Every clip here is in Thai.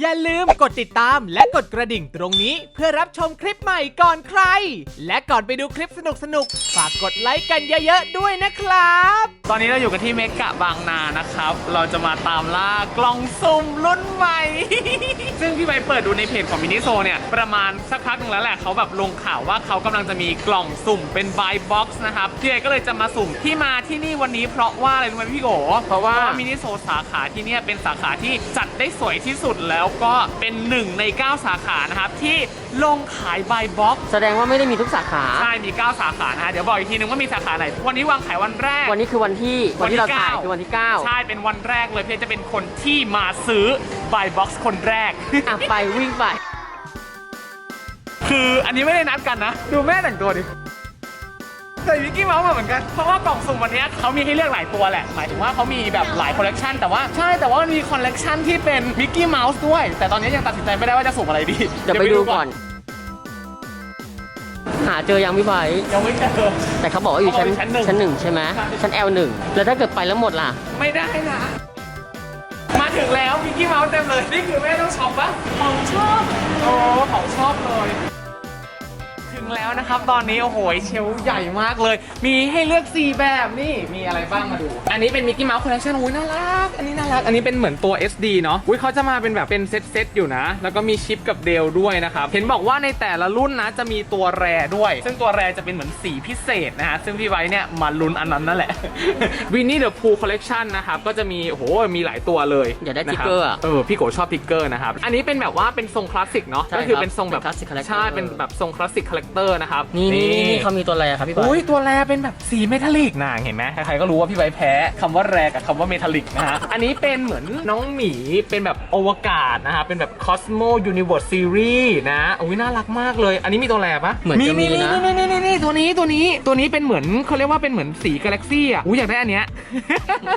อย่าลืมกดติดตามและกดกระดิ่งตรงนี้เพื่อรับชมคลิปใหม่ก่อนใคร และก่อนไปดูคลิปสนุกๆฝากกดไลค์กันเยอะๆด้วยนะครับ ตอนนี้เราอยู่กันที่เมกะบางนานะครับ เราจะมาตามล่ากล่องสุ่มรุ่นใหม่ ซึ่งพี่ใบเปิดดูในเพจของมินิโซเนี่ย ประมาณสักพักหนึ่งแล้วแหละเขาแบบลงข่าวว่าเขากำลังจะมีกล่องสุ่มเป็นบายบ็อกซ์นะครับพี่ใบก็เลยจะมาสุ่มที่มาที่นี่วันนี้เพราะว่าอะไรรู้ไหมพี่โกเพราะว่ามินิโซสาขาที่เนี่ยเป็นสาขาที่จัดได้สวยที่สุดแล้วก็เป็นหนึ่งใน 9 สาขานะครับที่ลงขายบายบ็อกซ์แสดงว่าไม่ได้มีทุกสาขา ใช่มี 9 สาขานะฮะเดี๋ยวบอกอีกทีนึงว่ามีสาขาไหน วันนี้วางขายวันแรก วันนี้คือวันที่วันที่เราถ่าย9คือวันที่ใช่เป็นวันแรกเลยเพื่อจะเป็นคนที่มาซื้อบายบ็อกซ์คนแรก9อะไปวิ่งไปคืออันนี้ไม่ได้นัดกันนะ ดูแม่แต่งตัวดิ ใส่มิกกี้เมาส์มาเหมือนกัน เพราะว่ากล่องสุ่มวันนี้เขามีให้เลือกหลายตัวแหละ หมายถึงว่าเขามีแบบหลายคอลเลกชันแต่ว่าใช่แต่ว่ามันมีคอลเลกชันที่เป็นมิกกี้เมาส์ด้วย แต่ตอนนี้ยังตัดสินใจไม่ได้ว่าจะสุ่มอะไรดีเดี๋ยวไปดูก่อน หาเจอยังพี่ไบร์ทยังไม่เจอ แต่เขาบอกว่าอยู่ชั้นเขาบอกอยู่ชั้ชั้นนหหนึ่นึ่งงใช่ไหมใช่ ชั้น L1 แล้วถ้าเกิดไปแล้วหมดล่ะ ไม่ได้นะ มาถึงแล้วมิกกี้เมาส์เต็มเลย นี่คือแม่ต้องช็อปปะของชอบโอ้ของชอบเลยถึง แล้วนะครับ ตอนนี้โอ้โหเชลฟ์ใหญ่มากเลย มีให้เลือก 4 แบบนี่มีอะไรบ้างมาดู อันนี้เป็นมิกกี้เมาส์คอลเลคชันอุ้ยน่ารัก อันนี้น่ารัก อันนี้เป็นเหมือนตัว SD เนาะอุ้ยเขาจะมาเป็นแบบเป็นเซตเซตๆอยู่นะ แล้วก็มีชิปกับเดลด้วยนะครับ เห็นบอกว่าในแต่ละรุ่นนะจะมีตัวแรด้วย ซึ่งตัวแรจะเป็นเหมือนสีพิเศษนะฮะซึ่งพี่ไว้เนี่ยมาลุ้นอันนั้นนั่นแหละวินนี่เดอะพูคอลเลคชันนะครับก็จะมีโอ้โหมีหลายตัวเลยอยากได้นะคบติ๊กเกอร์อะ เออพี่โกชอบติ๊กเกอร์นะครับ อันนี้เป็นแบบว่าเป็นทรงคลาสสิกเนาะใช่ก็คือครับเป็นทรงแบบเป็น classic character ใช่เป็นแบบทรงคลาสสิกคาแรคเตอร์นะครับนี่นี่นี่นี่เขามีตัวอะไรอะครับพี่ไบร์อุ้ยทตัวแรเป็นแบบสีเมทัลลิกนะเห็นไหมใครๆก็รู้ว่าพี่ไบร์ทแพ้คำว่าแรกับคำว่าเมทัลลิกนะฮะอันนี้เป็นเหมือนน้องหมีเป็นแบบอวกาศนะฮะเป็นแบบ Cosmo Universe Series นะอุ้ยน่ารักมากเลย อันนี้มีตัวแรปะเหมือนจะมีนะนี่นี่นี่นี่ตัวนี้ตัวนี้ตัวนี้เป็นเหมือนเขาเรียกว่าเป็นเหมือนสีกาแล็กซี่อะอุ้ยอยากได้อันเนี้ย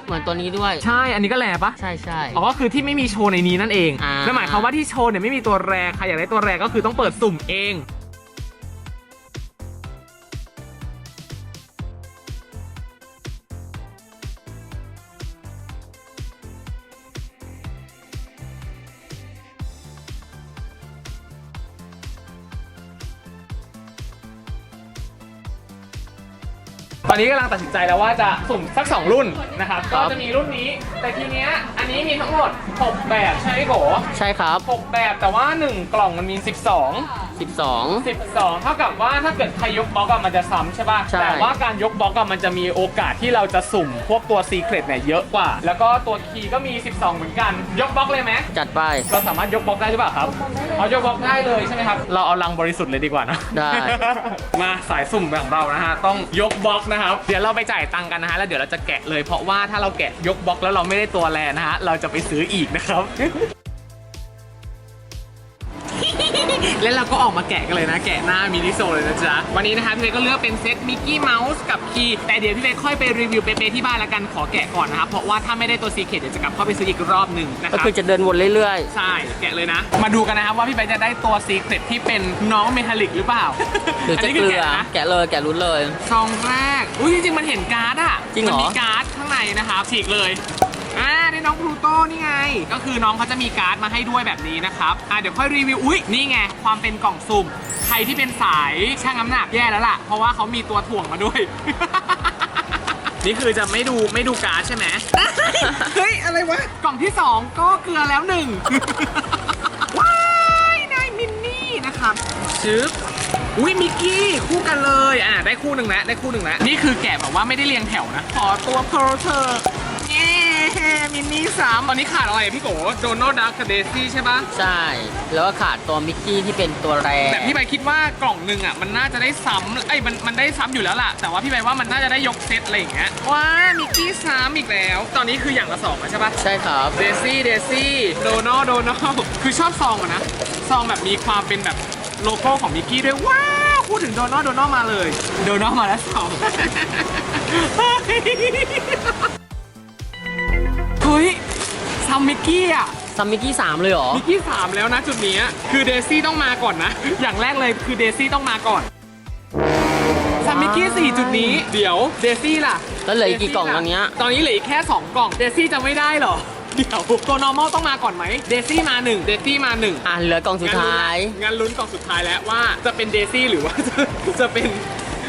เหมือนตัวนี้ด้วยใช่อันนี้ก็แรปะใช่ใช่อ๋อก็คือที่ไม่มีโชว์ในนี้นั่นเองอ่านั่นหมายความว่าที่โชว์เนี่ยไม่มีตัวแรใครอยากได้ตัวแรก็คือต้องเปิดสุ่มเอง อนนี้กำลังตัดสินใจแล้วว่าจะสุ่มสัก 2 รุ่นนะครับ ครัก็บ จะมีรุ่นนี้ แต่ทีเนี้ยอันนี้มีทั้งหมด 6 แบบใช่ไหมโกใช่ครับ 6 แบบแต่ว่า 1 กล่องมันมี 12 12 12 เท่ากับว่าถ้าเกิดใครยกบล็อกอะมันจะซ้ำใช่ป่ะ ใช่ แต่ว่าการยกบล็อกอะมันจะมีโอกาสที่เราจะสุ่มพวกตัวซีเครตเนี่ยเยอะกว่า แล้วก็ตัวคีย์ก็มี 12 เหมือนกัน ยกบล็อกเลยไหมจัดไป เราสามารถยกบล็อกได้หรือเปล่าครับ เอายกบล็อกได้เลยใช่ไหมครับ เราเอาลังบริสุทธิ์เลยดีกว่านะได้ มาสายสุ่มแบบเรานะฮะ ต้องยกบล็อกนะครับ เดี๋ยวเราไปจ่ายตังค์กันนะฮะ แล้วเดี๋ยวเราจะแกะเลย เพราะว่าถ้าเราแกะยกบล็อกแล้วเราไม่ได้ตัวแลนะฮะ เราจะไปซื้ออีกนะครับ แล้วเราก็ออกมาแกะกันเลยนะ แกะหน้ามินิโซเลยนะจ๊ะ วันนี้นะคะพี่เบก็เลือกเป็นเซตมิกกี้เมาส์กับคีย์แต่เดี๋ยวพี่เบค่อยไปรีวิวเป๊ะๆที่บ้านละกันขอแกะก่อนนะครับเพราะว่าถ้าไม่ได้ตัวซีเคทเดี๋ยวจะกลับเข้าไปซื้ออีกรอบหนึ่งนะคก็รับ คือจะเดินวนเรื่อยใช่ แกะเลยนะ มาดูกันนะครับว่าพี่ใบจะได้ตัวซีเครตที่เป็นน้องเมทัลลิกหรือเปล่า ๆหรือจะนนี้เกคืลือแะนะแกะเลยแกะรุ้นเลย ซองแรก อุ้ยจริงๆ มันเห็นการ์ดอะจริงเหรอ มันมีการ์ดข้างในนะครับฉีกเลย อ่านี่น้องพลูโตนี่ไง ก็คือน้องเขาจะมีการ์ดมาให้ด้วยแบบนี้นะครับอ่าเดี๋ยวค่อยรีวิวอุ้ยนี่ไงความเป็นกล่องสุ่มใครที่เป็นสายช่างน้ำหนักแย่แล้วล่ะ เพราะว่าเขามีตัวถ่วงมาด้วย นี่คือจะไม่ดูไม่ดูการ์ดใช่ไหมเฮ้ย อะไรวะ กล่องที่ 2 ก็เกลือแล้วหนึ่งว้ายนายมินนี่นะครับชึบอุ้ยมิกกี้คู่กันเลย อะได้คู่หนึ่งแล้วได้คู่หนึ่งแล้วนี่คือแกะแบบว่าไม่ได้เรียงแถวนะ ขอตัวเพร์ลเธอเย้ มินนี่สามตอนนี้ขาดอะไรอะพี่โกโดนัลด์ดักกับเดซี่ใช่ปะใช่ แล้วก็ขาดตัวมิกกี้ที่เป็นตัวแรแต่พี่ใบคิดว่ากล่องหนึ่งอะมันน่าจะได้ซ้ำไอ้ยมันมันได้ซ้ำอยู่แล้วล่ะ แต่ว่าพี่ใบว่ามันน่าจะได้ยกเซตอะไรอย่างเงี้ยว้ามิกกี้ซ้ำอีกแล้ว ตอนนี้คืออย่างละสองแล้วใช่ปะ ใช่ครับ เดซี่เดซี่โดนัลโดนัลคือชอบซองอะนะ ซองแบบมีความเป็นแบบโลโก้ของมิกกี้ด้วยว้าวพูดถึงโดนัลโดนัลมาเลย โดนัลมาแล้วสองเฮ้ย ซัมมิกกี้อะซัมมิกกี้3เลยเหรอ มิกกี้สามแล้วนะจุดนี้คือเดซี่ต้องมาก่อนนะ อย่างแรกเลยคือเดซี่ต้องมาก่อนซัมมิกกี้สี่จุดนี้ เดี๋ยวเดซี่ล่ะแล้วเหลืออีกกี่กล่องตอนเนี้ย ตอนนี้เหลืออีกแค่2กล่องเดซี่จะไม่ได้เหรอเดี๋ยวตัว normal ต้องมาก่อนไหมเดซี่มาหนึ่งเดซี่มาหนึ่งอะเหลือกล่องสุดท้าย งั้นลุ้นกล่องสุดท้ายแล้วว่าจะเป็นเดซี่หรือว่าจะจะเป็น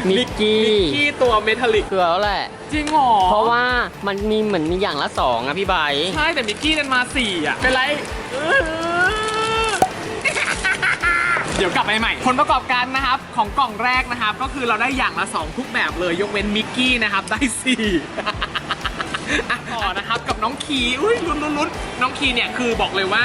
มิกกี้มิกกี้ตัวเมทัลลิกเกลือแล้วแหละ จริงเหรอเพราะว่ามันมีเหมือนมีอย่างละสองอะพี่ใบร์ทใช่แต่มิกกี้นั้นมาสี่อะเป็นไรเออเดี๋ยวกลับไปใหม่ ผลประกอบการนะครับ ของกล่องแรกนะครับ ก็คือเราได้อย่างละ 2 ทุกแบบเลยยกเว้นมิกกี้นะครับ ได้ 4 อะต่อนะครับกับน้องคีอุ้ยลุ้นลุ้นลุ้นน้องคีเนี่ยคือบอกเลยว่า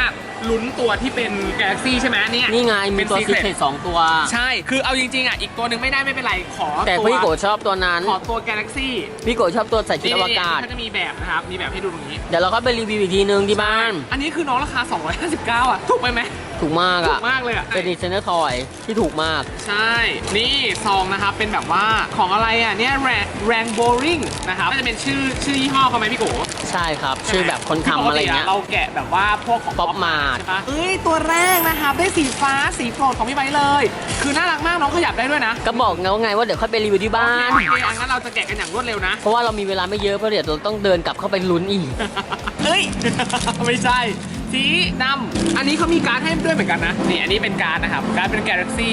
ลุ้นตัวที่เป็นกาแล็กซี่ใช่ไหมเนี่ยนี่ไงมีเป็นตัวซี Secret เคทสองตัว ใช่ คือเอาจริงๆอะอีกตัวหนึ่งไม่ได้ไม่เป็นไร ขอแต่ตัวพี่โกชอบตัวนั้น ขอตัวกาแล็กซี่พี่โกชอบตัวใส่ชุดอวกาศเขาจะมีแบบนะครับ มีแบบให้ดูตรงนี้ เดี๋ยวเราก็ไปรีวิวอีกทีนึงที่บ้าน อันนี้คือน้องราคา 259 อะ ถูกไปไหม ถูกมากถูอะกมากเลยอะ เป็นดีไซเนอร์ทอยที่ถูกมาก ใช่ นี่ซองนะครับ เป็นแบบว่าของอะไรอะ เนี่ยแรงแรงโบริงนะครับน่าจะเป็นชื่อชื่อยี่ห้อเขาไหมพี่โกใช่ครับ ชื่อแบบคนทำอะไรเงี้ยเราแกะแบบว่าพวกของ Pop Mart ใช่ปะเอ้ย ตัวแรกนะครับได้สีฟ้าสีโปรดของพี่ไบร์ทเลย คือน่ารักมากน้องขยับได้ด้วยนะก็บอกไงว่าไงว่าเดี๋ยวค่อยไปรีวิวที่บ้าน โอเคอังั้นเราจะแกะกันอย่างรวดเร็วนะ เพราะว่าเรามีเวลาไม่เยอะเพราะเดี๋ยวเราต้องเดินกลับเข้าไปลุ้นอีก เฮ้ย ไม่ใช่ สีดำ อันนี้เขามีการ์ดให้ด้วยเหมือนกันนะ นี่ อันนี้เป็นการ์ดนะครับ การ์ดเป็น Galaxy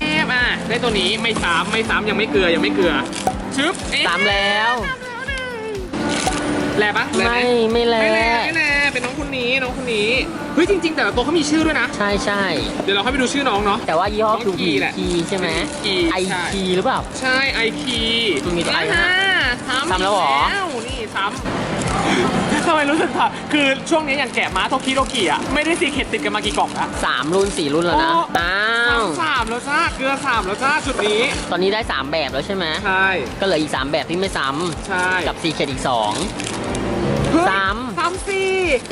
เอฟอะได้ตัวนี้ไม่ซ้ำไม่ซ้ำยังไม่เกลือยังไม่เกลือ ชึบเอ๊ะตามแล้ว แลปะแลไหไม่ไม่แล ไม่แลไม่แลเป็ นน้องคนนี้น้องคนนี้เฮ้ยจริง ๆ แต่ละตัวเขามีชื่อด้วยนะ ใช่ใช่เดี๋ยวเราค่อยไปดูชื่อน้องเนาะ แต่ว่ายี่ห้อน้องคือคีวีแหละคีใช่ไหมคีไอใช่ คีหรือเปล่า ใช่ไอคีมันมีตัว I อ่าซ้ำซ้ำแล้วเหรอแล้วนี่ซ้ำทำไมรู้สึกค่ะคือช่วงนี้อย่างแกะม้าโทคิโรกิอะไม่ได้ซีเค็ดติดกันมากี่กล่องแล้วสามรุ่นสี่รุ่นแล้วนะ โอ้ อ้าว สามแล้วจ้าเกลือสามแล้วจ้าจุดนี้ ตอนนี้ได้ 3 แบบแล้วใช่ไหม ใช่ ก็เหลืออีก 3 แบบที่ไม่ซ้ใช่ำกับซีเคดอีกเฮ้ยซ้ ซ้ำสี่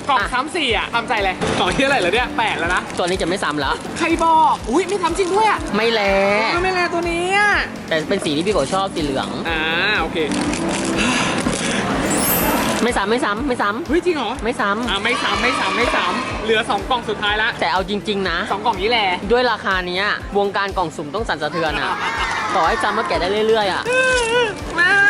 กล่องอะซ้ำสี่อะทำใจเลยกล่องที่เท่าไหร่แล้วเนี่ยแปดแล้วนะ2ตัวนี้จะไม่ซ้ำแล้ว ใครบอก อุ้ยไม่ทำจริงด้วยอะไม่แลเออไม่แลตัวนี้อะแต่เป็นสีที่พี่โกชอบสีเหลือง อ่าโอเค ไม่ซ้ำไม่ซ้ำไม่ซ้เฮ้ยจริงเหรอำไม่ซ้อ่าไม่ซ้ำไม่ซ้ำไม่ซ้ำเหลือสองกล่องสุดท้ายละำแต่เอาจริง ๆ นะ สองกล่องนี้แหละด้วยราคาเนี้ยวงการกล่องสุ่มต้องสั่นสะเทือนอะต่อให้ซ้ำมาแกะได้เรื่อยๆอะมาเกลือ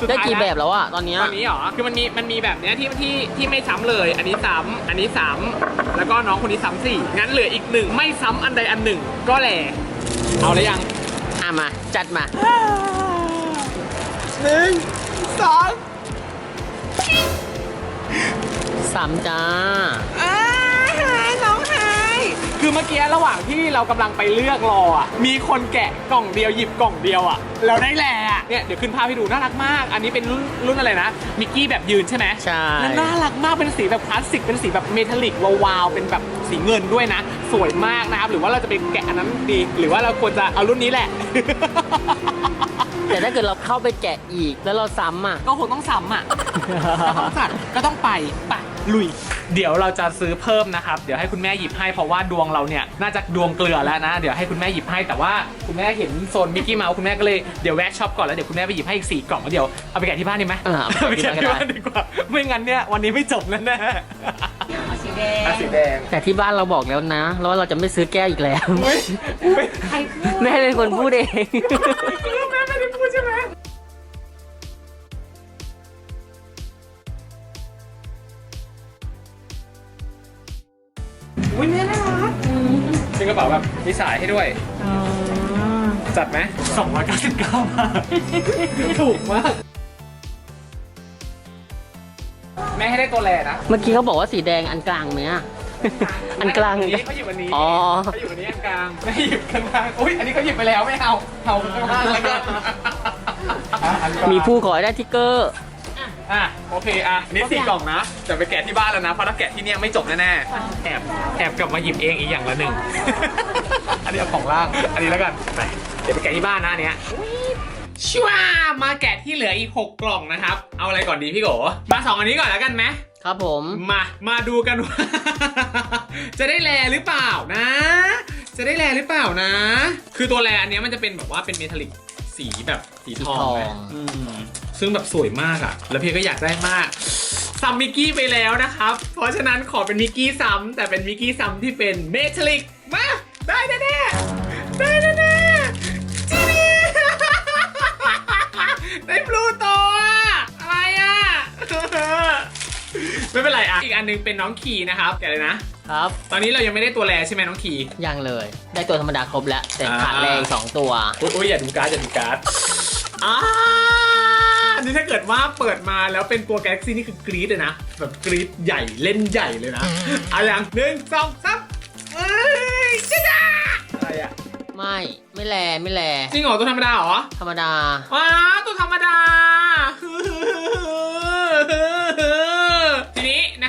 สุได้ท้ายกี่ละแบบแล้วอะตอนเนี้ยตอนนี้เหรอ คือมันมีมันมีแบบเนี้ยที่ที่ที่ไม่ซ้ำเลย อันนี้ซ้ำอันนี้ซ้ำแล้วก็น้องคนนี้ซ้ำสี่งั้นเหลืออีกหนึ่งไม่ซ้ำอันใดอันหนึ่ง ก็แหละเอาเลยยังอะมา จัดมา หนึ่งสองซ้ำจ้าอ้ายหายน้องหาย คือเมื่อกี้ระหว่างที่เรากำลังไปเลือกรออะมีคนแกะกล่องเดียวหยิบกล่องเดียวอะแล้วได้แหละอะเนี่ยเดี๋ยวขึ้นภาพให้ดูน่ารักมาก อันนี้เป็นรุ่นรุ่นอะไรนะมิกกี้แบบยืนใช่ไหมใช่ แล้วน่ารักมากเป็นสีแบบคลาสสิกเป็นสีแบบเมทัลลิกวาวๆเป็นแบบสีเงินด้วยนะ สวยมากนะครับหรือว่าเราจะไปแกะอันนั้นดี หรือว่าเราควรจะเอารุ่นนี้แหละ แต่ถ้าเกิดเราเข้าไปแกะอีกแล้วเราซ้ำอะ ก็คงต้องซ้ำอะ ก็ต้องจัดก็ต้องไปไปลุย เดี๋ยวเราจะซื้อเพิ่มนะครับ เดี๋ยวให้คุณแม่หยิบให้เพราะว่าดวงเราเนี่ยน่าจะดวงเกลือแล้วนะ เดี๋ยวให้คุณแม่หยิบให้แต่ว่าคุณแม่เห็นโซนมิกกี้เมาส์คุณแม่ก็เลยเดี๋ยวแวะช็อปก่อนแล้วเดี๋ยวคุณแม่ไปหยิบให้อีกสี่กล่องแล้วเดี๋ยวเอาไปแกะที่บ้านดีไหมอ่าเอาเอาไปไปแกะแกะที่ที่บ้าบ้านนดีกว่าไม่งั้นเนี่ยวันนี้ไม่จบแน่แน่เอาสีแดงสีแดงแต่ที่บ้านเราบอกแล้วนะแล้วว่าเราจะไม่ซื้อแก้วอีกแล้ว อุ้ยอุ้ย ใครพูดแม่เป็นคนพูดเองแม่ไม่ไมีสายให้ด้วยจัดไหม 299 บาท ถูกมาก แม่ให้ได้ตัวแรนะเมื่อกี้เขาบอกว่าสีแดงอันกลางไหมอะอันกลางอันนี้เขาหยิบอันนี้อ๋อ เขาหยิบอันนี้อันกลางไม่หยิบข้างล่างอุ้ยอันนี้เขาหยิบไปแล้วไม่เอาเอาข้างล่างแล้วกันอะอันกลางมีผู้ขอให้ได้ทิกเกอร์ อะโอเคอะนี่สี่กล่องนะจะไปแกะที่บ้านแล้วนะเพราะถ้าแกะที่เนี่ยไม่จบแน่ๆแอบแอบกลับมาหยิบเองอีกอย่างละหนึ่ง อันนี้เอาของล่าง อันนี้แล้วกันไปเดี๋ยวไปแกะที่บ้านนะอันเนี้ยชัวมาแกะที่เหลืออีก 6 กล่องนะครับ เอาอะไรก่อนดีพี่โกมาสองอันนี้ก่อนแล้วกันไหมครับผม มา มาดูกันว่า จะได้แลหรือเปล่านะ จะได้แลหรือเปล่านะ คือตัวแลอันเนี้ยมันจะเป็นแบบว่าเป็นเมทัลลิกสีแบบสีทองไหมสีทอง อืมซึ่งแบบสวยมากอะแล้วพี่ก็อยากได้มากซัมมิกกี้ไปแล้วนะครับ เพราะฉะนั้นขอเป็นมิกกี้ซ้ำแต่เป็นมิกกี้ซ้ำที่เป็นเมทัลลิกมา ได้แน่ๆได้แน่ๆจีนี่ ได้พลูโตอะอะไรอะไม่เป็นไรอะอีกอันหนึงเป็นน้องคีนะครับแกะเลยนะ ครับ ตอนนี้เรายังไม่ได้ตัวแรใช่ไหมน้องคียังเลย ได้ตัวธรรมดาครบแล้ว แต่อ่าขาดแรงสองตัวอุ๊ยอุ๊ยอย่าดูการ์ดอย่าดูการ์ดอ่าอันนี้ถ้าเกิดว่าเปิดมาแล้วเป็นตัว Galaxy นี่คือกรี๊ดเลยนะ แบบกรี๊ดใหญ่เล่นใหญ่เลยนะเอาอย่างหนึ่งสองสามเอ้ยจ้าจ้าอะไรอะ ไม่ ไม่แลไม่แลจริงเหรอตัวธรรมดาเหรอ ธรรมดา ว้าวตัวธรรมดาที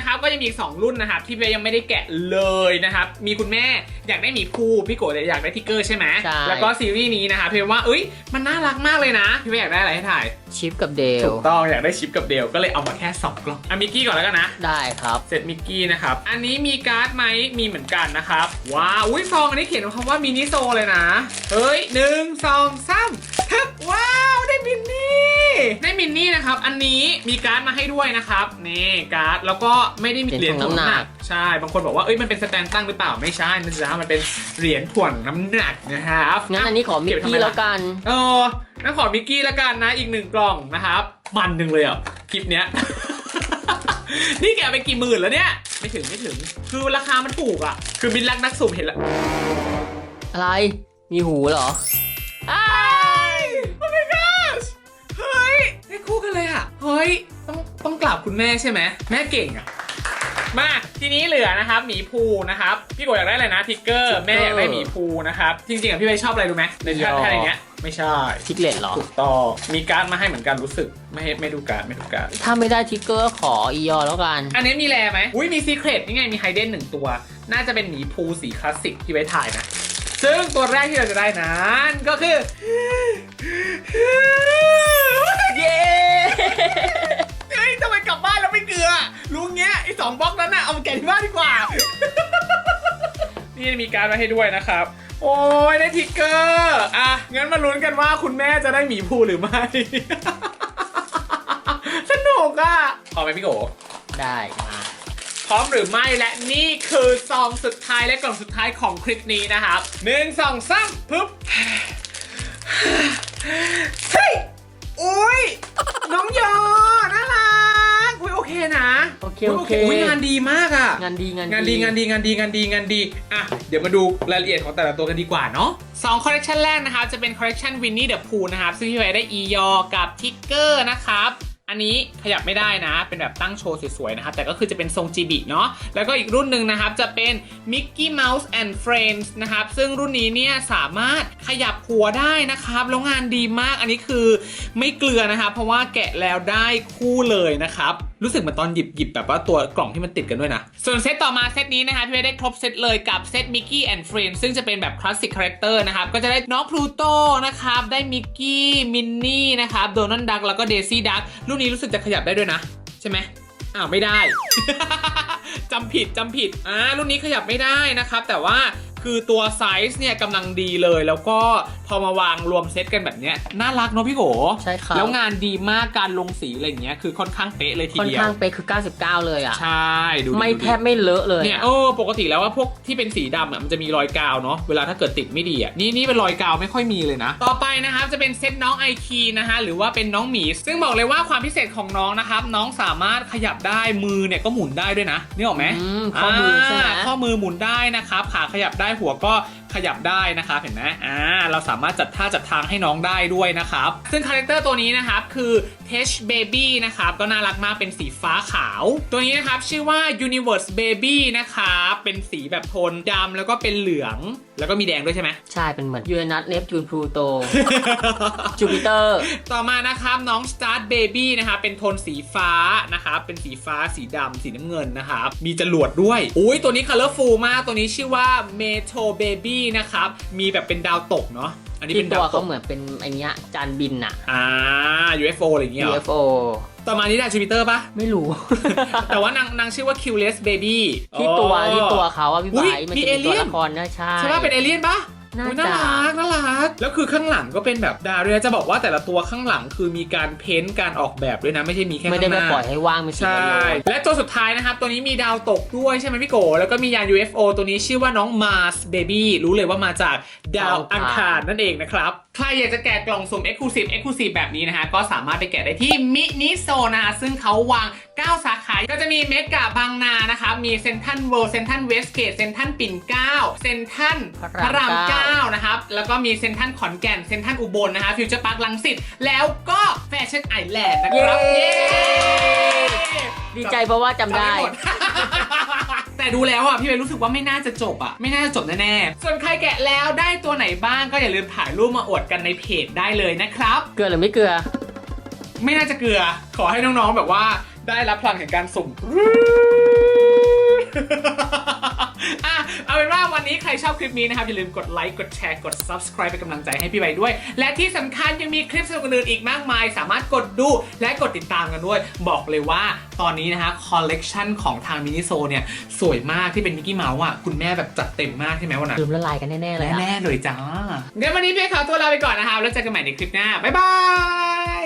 นี้นะครับก็ยังมีอีกสองรุ่นนะครับที่เบย์ยังไม่ได้แกะเลยนะครับมีคุณแม่อยากได้หมีภูพี่โกะอยากได้ทิกเกอร์ใช่ไหมใช่ แล้วก็ซีรีส์นี้นะคะเพย์ว่าเอ้ยมันน่ารักมากเลยนะ พี่เบย์อยากได้อะไรให้ถ่าย ชิปกับเดล ถูกต้องอยากได้ชิปกับเดลก็เลยเอามาแค่สองกล่องอะมิกกี้ก่อนแล้วกันนะ ได้ครับเซตมิกกี้นะครับ อันนี้มีการ์ดไหม มีเหมือนกันนะครับ ว้าว อุ้ยซองอันนี้เขียนคำว่ามินิโซเลยนะ เฮ้ยหนึ่งสองสาม ฮึบว้าวได้มินนี่ได้มินนี่นะครับ อันนี้มีการ์ดมาให้ด้วยนะครับนี่การ์ดแล้วก็ไม่ได้มีเหเหรีรียยญญถ่วงถ่วงน้ำน้ำหหนันักกใช่บางคนบอกว่าเอ้ยมันเป็นสแตนตั้งหรือเปล่าไม่ใช่นะจ๊ะมันเป็นเหรียญถ่วงน้ำหนักนะครับงั้นอันนี้ขอมิกเบไทำไกี้แล้วกันเอองั้นขอมิกกี้แล้วกันนะอีกหนึ่งกล่องนะครับมันหนึ่งเลยอะคลิปเนี้ยนี่แกะไปกี่หมื่นแล้วเนี่ย ไม่ถึงไม่ถึง คือราคามันถูกอะ คือบินรักนักสุ่มเห็นแล้วอะไร มีหูเหรอไอ้ โอ้ my gosh เฮ้ยได้คู่กันเลยอะ เฮ้ย ต้องต้องกราบคุณแม่ใช่ไหม แม่เก่งอะ มาทีนี้เหลือนะครับหมีภูนะครับ พี่โกอยากได้อะไรนะทิกเกอร์ แม่อยากได้หมีภูนะครับ จริงๆอะพี่ไปชอบอะไรรู้ไหมในแท่นอะไรเงี้ย ไม่ใช่ ทิกเลตเหรอ ถูกต้องมีการ์ดมาให้เหมือนกันรู้สึกไม่ให้ไม่ดูการ์ดไม่ดูการ์ด ถ้าไม่ได้ทิกเกอร์ขออียอแล้วกัน อันนี้มีแรไหม อุ้ยมีซีเครตนี่ไงมีไฮเดนหนึ่งตัว น่าจะเป็นหมีภูสีคลาสสิกที่ไว้ถ่ายนะ ซึ่งตัวแรกที่เราจะได้นั้นก็คือ เย้เฮ้ยทำไมกลับบ้านแล้วไม่เกลือลุงเงี้ยไอสองบล็อกนั้นน่ะเอามาแกะที่บ้านดีกว่า นี่มีการดมาให้ด้วยนะครับ โอ้ยได้ทิกเกอร์อะงั้นมาลุ้นกันว่าคุณแม่จะได้หมีภูหรือไม่ สนุกอะพอไหมพี่โกได้มา พร้อมหรือไม่และนี่คือซองสุดท้ายและกล่องสุดท้ายของคลิปนี้นะครับหนึ่งสองสามปึ๊บเฮ้ยอุ้ยน้องยอน่ารักอุ้ยโอเคนะโอเคยโอเคอุ้ยงานดีมากอะงานดีงานงานดีงานดีงานดีงานดีงานดีอะเดี๋ยวมาดูรายละเอียดของแต่ละตัวกันดีกว่าเนาะสองคอลเลคชันแรกนะครับจะเป็นคอลเลคชันวินนี่เดอะพูนะครับซึ่งพี่ไว้ได้อียอกับทิกเกอร์นะครับ อันนี้ขยับไม่ได้นะ เป็นแบบตั้งโชว์สวยๆนะครับ แต่ก็คือจะเป็นทรงจีบีเนาะ แล้วก็อีกรุ่นหนึ่งนะครับ จะเป็น Mickey Mouse and Friends นะครับ ซึ่งรุ่นนี้เนี่ยสามารถขยับหัวได้นะครับ แล้วงานดีมาก อันนี้คือไม่เกลือนะครับ เพราะว่าแกะแล้วได้คู่เลยนะครับ รู้สึกเหมือนตอนหยิบหยิบแบบว่าตัวกล่องที่มันติดกันด้วยนะ ส่วนเซตต่อมาเซตนี้นะคะพี่เวย์ได้ครบเซตเลยกับเซต Mickey and Friends ซึ่งจะเป็นแบบคลาสสิกคาแรคเตอร์นะครับ ก็จะได้น้องพลูโตนะครับได้มิกกี้มินนี่นะครับโดนัลด์ดักแล้วก็เดซี่ดักรุ่นนี้รู้สึกจะขยับได้ด้วยนะ ใช่ไหมอ้าวไม่ได้ จำผิดจำผิดอ่ารุ่นนี้ขยับไม่ได้นะครับแต่ว่าคือตัวไซส์เนี่ยกำลังดีเลยแล้วก็ พอมาวางรวมเซตกันแบบเนี้ยน่ารักเนอะพี่โกใช่ครับแล้วงานดีมากการลงสีอะไรอย่างเงี้ยคือค่อนข้างเป๊ะเลยทีค่อนเดียวข้างเป๊ะคือ 99 เลยอะ ใช่ดูดิไม่ดูดิแทบไม่เลอะเลยเนี่ยอะเออปกติแล้วว่าพวกที่เป็นสีดำอะมันจะมีรอยกาวเนาะเวลาถ้าเกิดติดไม่ดีอะนี่นี่เป็นรอยกาวไม่ค่อยมีเลยนะ ต่อไปนะครับจะเป็นเซตน้องไอคีนะฮะหรือว่าเป็นน้องหมี ซึ่งบอกเลยว่าความพิเศษของน้องนะครับน้องสามารถขยับได้มือเนี่ยก็หมุนได้ด้วยนะนี่ออกไหมอืมข้อมือใช่ไหมาข้อมือหมุนได้นะครับขาขยับได้หัวก็ ขยับได้นะครับเห็นไหมอ่าเราสามารถจัดท่าจัดทางให้น้องได้ด้วยนะครับ ซึ่งคาแรคเตอร์ตัวนี้นะครับคือ Tech Baby นะครับก็น่ารักมากเป็นสีฟ้าขาว ตัวนี้นะครับชื่อว่า Universe Baby นะครับเป็นสีแบบโทนดำแล้วก็เป็นเหลือง แล้วก็มีแดงด้วยใช่ไหมใช่ เป็นเหมือนยูเรนัสเนปจูนพลูโตจูปิเตอร์ต่อมานะครับน้อง Start Baby นะครับเป็นโทนสีฟ้านะครับเป็นสีฟ้าสีดำสีน้ำเงินนะครับมีจรวดด้วยอุ้ยตัวนี้ colorful มากตัวนี้ชื่อว่า Metro Baby นะครับ มีแบบเป็นดาวตกเนาะอันนี้ที่เป็นตัดาววตเขากเหมือนเป็นไอเนี้ยจานบินอะ อ่า UFO อะไรอย่างเงี้ยเหรอ UFO ต่อมานี้ดาวจูปิเตอร์ปะ ไม่รู้ แต่ว่านางนางชื่อว่า Curious Baby ที่ตัวอ๋อ ที่ตัวเขาอะพี่อุ๊ไบยร์ทมันมีจะมีตัว alien ละครนะใช่ใช่ป่ะเป็นเอเลี่ยนปะ น่าอุ๊ยน่าจะรักน่ารัก แล้วคือข้างหลังก็เป็นแบบดาวด้วยนะจะบอกว่าแต่ละตัวข้างหลังคือมีการเพ้นท์การออกแบบด้วยนะไม่ใช่มีแค่ไม่ได้ข้างหมาน้า ปล่อยให้ว่างเป็นสีใช่โยนและตัวสุดท้ายนะครับ ตัวนี้มีดาวตกด้วยใช่ไหมพี่โก แล้วก็มียาน UFO ตัวนี้ชื่อว่าน้อง Mars Baby รู้เลยว่ามาจากดาวอังคารนั่นเองนะครับ ใครอยากจะแกะกล่องสุ่ม Exclusive Exclusive แบบนี้นะฮะ ก็สามารถไปแกะได้ที่มินิโซนะฮะซึ่งเขาวาง 9 สาขา ก็จะมีเมกะบางนานะครับมีเซนทันเวิลด์เซนทันเวสเกตเซนทันปิ่นเกล้าเซนทันพระรามเก้านะครับแล้วก็มีเซนทันขอนแก่นเซนทันอุบลนะฮะฟิวเจอร์พาร์คลังสิตแล้วก็แฟชั่นไอแลนด์นะครับเย้เย้ดีใจเพราะว่าจำได้จำม่หมแต่ดูแล้วอะพี่เวย์รู้สึกว่าไม่น่าจะจบอะ ไม่น่าจะจบแน่ๆ ส่วนใครแกะแล้วได้ตัวไหนบ้างก็อย่าลืมถ่ายรูปมาอวดกันในเพจได้เลยนะครับ เกลือหรือไม่เกลือ ไม่น่าจะเกลือ ขอให้น้องๆแบบว่า ได้รับพลังแห่งการสุ่มอะเอาเป็นว่าวันนี้ใครชอบคลิปนี้นะครับ อย่าลืมกดไลค์กดแชร์กด subscribe เป็นกำลังใจให้พี่ไว้ด้วย และที่สำคัญยังมีคลิปสนุกอื่นๆอีกมากมาย สามารถกดดูและกดติดตามกันด้วย บอกเลยว่าตอนนี้นะฮะคอลเลกชันของทางมินิโซเนี่ย สวยมากที่เป็นมิกกี้เมาส์อะคุณแม่แบบจัดเต็มมากใช่ไหมวันนั้นลืมละลายกันแน่ๆเลยอะแน่ๆเลยจ้าเดี๋ยววันนี้พี่ขอตัวลาไปก่อนนะครับแล้วเจอกันใหม่ในคลิปหน้าบ๊ายบาย